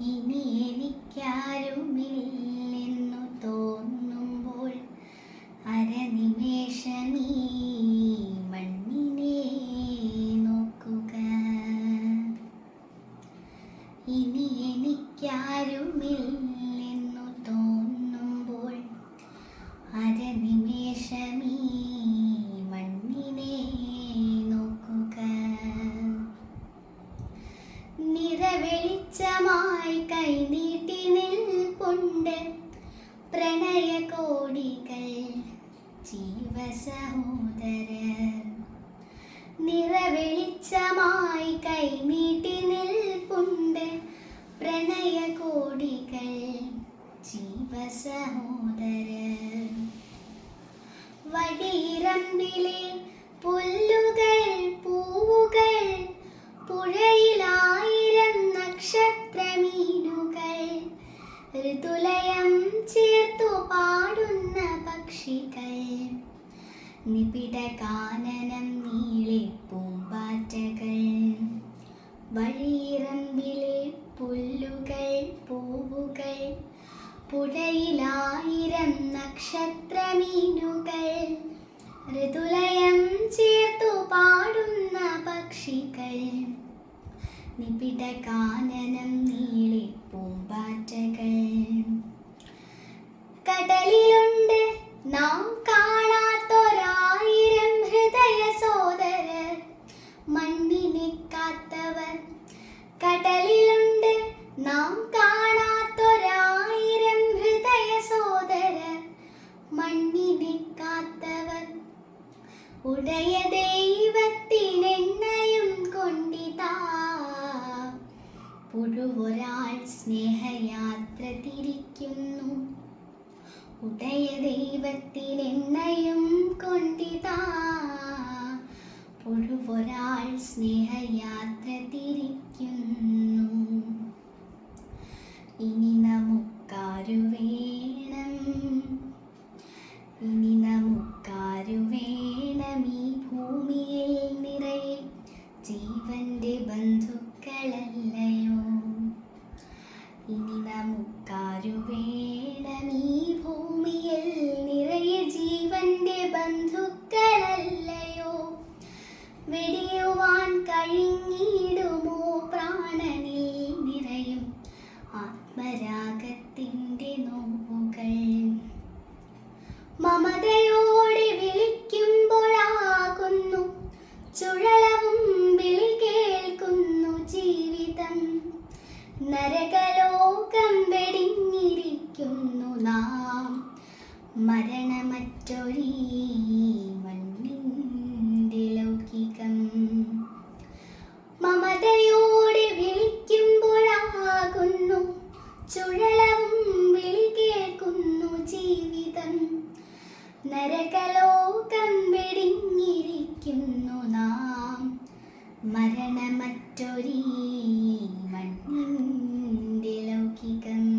ഇനി എനിക്കാരുമില്ലെന്നു തോന്നുമ്പോൾ അരനിമേഷമീ മണ്ണിനെ നോക്കുക. ഇനി എനിക്കാരുമില്ലെന്നു പ്രണയകോടികൾ ജീവസഹോദരർ. നിറവെളിച്ചമായി കൈനീട്ടി നിൽപ്പുണ്ട് പ്രണയകോടികൾ ജീവസഹോദരർ. വടിയിറമ്പിലെ പുല്ലുകൾ പൂവുകൾ പുഴയിലായിരം നക്ഷത്രമീനുകൾ ഋതുലയ പക്ഷികൾ നിബിഡ കാനനം നീളെ പൂമ്പാറ്റകൾ. വഴിയിറമ്പിലെ പുല്ലുകൾ പൂവുകൾ പുഴയിലായിരം നക്ഷത്രമീനുകൾ ഋതുലയം ചേർത്തു പാടുന്ന പക്ഷികൾ. നിബിഡ കാനനം നീളെ പൂമ്പാറ്റകൾ. മണ്ണിനെ കാത്തവർ കടലിലുണ്ട് നാം കാണാത്തൊരായിരം ഹൃദയ സോദരർ മണ്ണിനെ കാത്തവർ ഉടയ ദൈവത്തിനെണ്ണയും കൊണ്ടിതാ. പുഴുവൊരാൾ സ്നേഹയാത്ര തിരിക്കുന്നു. ഉടയ ദൈവത്തിനെണ്ണയും സ്നേഹയാത്ര തിരിക്കുന്നു ഇനി നമുക്കാരു വേണം. ഇനി നമുക്കാരു വേണം ഈ ഭൂമിയിൽ നിറയെ ജീവന്റെ ബന്ധുക്കളല്ലയോ? ഇനി നമുക്കാരു വേണം. വെടിയുവാൻ കഴിഞ്ഞിടുമോ പ്രാണനിൽ നിറയും ആത്മരാഗത്തിന്റെ നോവുകൾ. മമതയോടെ വിളിക്കുമ്പോഴാകുന്നു ചുഴലവും വിളി കേൾക്കുന്നു ജീവിതം. നരകലോകം വെടിഞ്ഞിരിക്കുന്നു നാം. മരണമറ്റൊരീ നരകലോകം വെടിഞ്ഞിരിക്കുന്നു നാം. മരണമറ്റൊരീ മണ്ണിന്റെ ലൗകികം